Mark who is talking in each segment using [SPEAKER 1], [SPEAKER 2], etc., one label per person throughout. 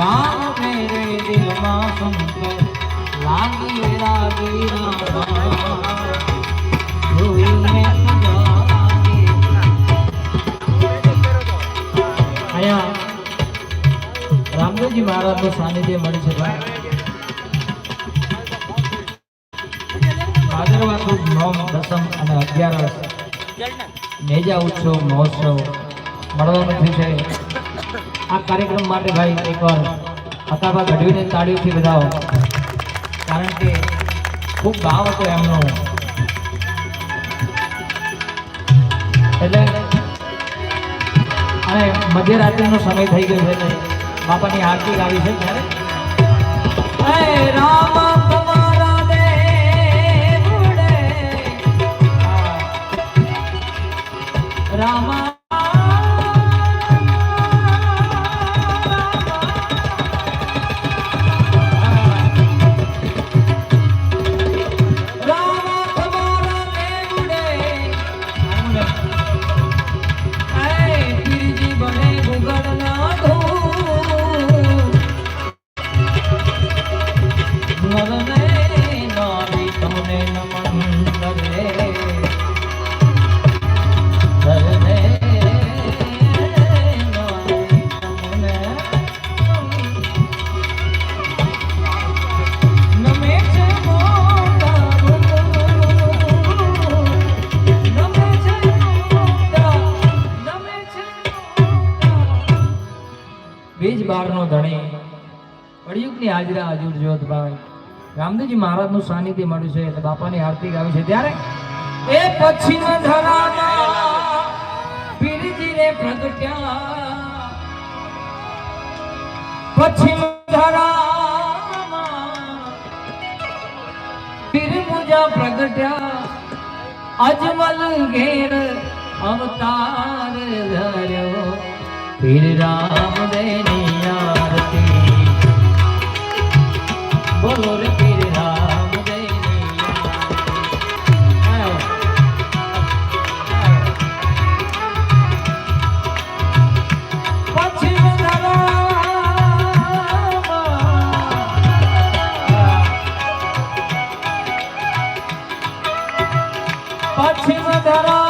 [SPEAKER 1] જાન મેરે દિલમાં સંકર લાગી રાગી રામદેવજી મહારાજનું સાનિધ્ય મળે છે ભાદરવા સુદ નોમ દસમ અને અગિયાર મેજા ઉત્સવ મહોત્સવ મળવાનું થયું છે. આ કાર્યક્રમ માટે ભાઈ એકવાર હતાભા ગઢવીને તાળીઓથી બધાઓ. કારણ કે ખૂબ ભાવ હતો એમનો. એટલે અને મધ્યરાત્રિનો સમય થઈ ગયો છે બાપાની આરતી ગાવી છે ત્યારે. રામ બારનો ધણી. કળિયુગની હાજરા હજુર જોત ભાઈ રામદેવજી મહારાજનું સાનિધ્ય મળ્યું છે એટલે બાપાની આરતી ગાવી છે. ત્યારે એ પછી પીરજીને પ્રગટ્યા. પછી પીર મુજા પ્રગટ્યા. અજમલ ઘેર અવતાર ધર્યો. फिर राम देनी आरती बोलो रे फिर राम देनी पश्चिम पश्चिम धरा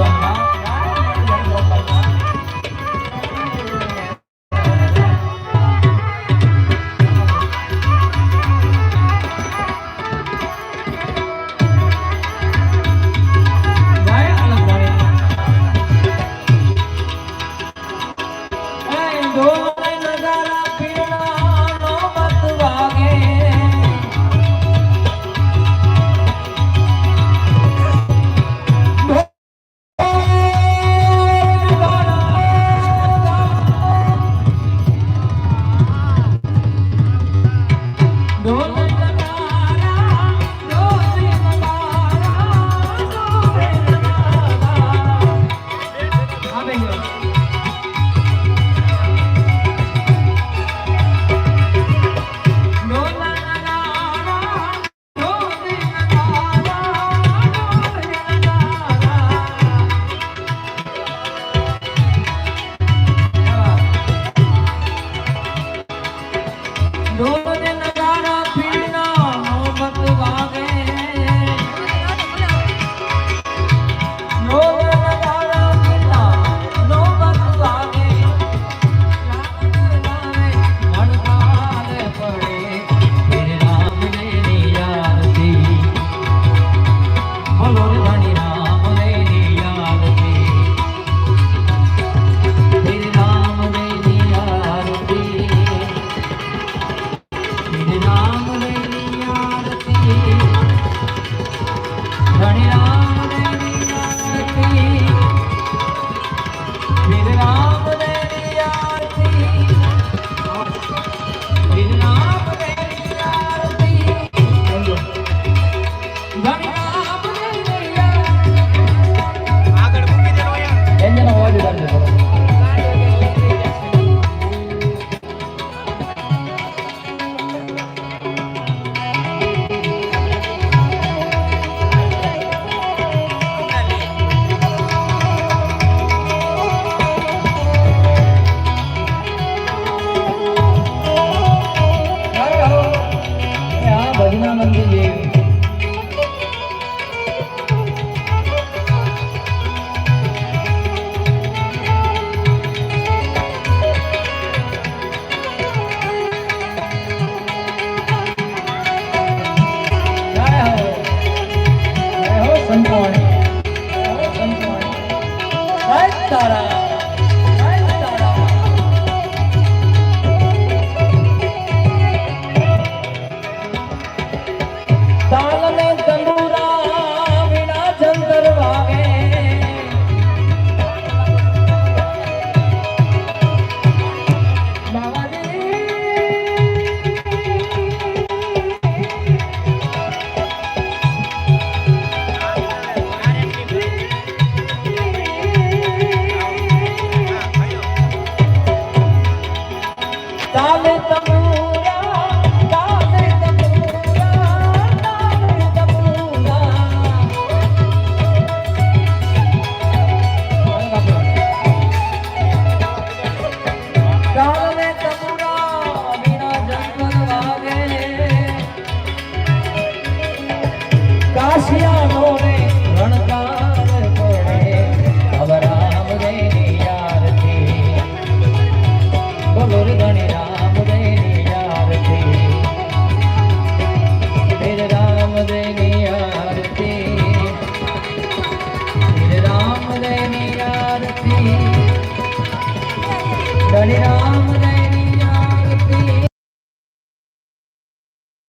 [SPEAKER 1] Bye.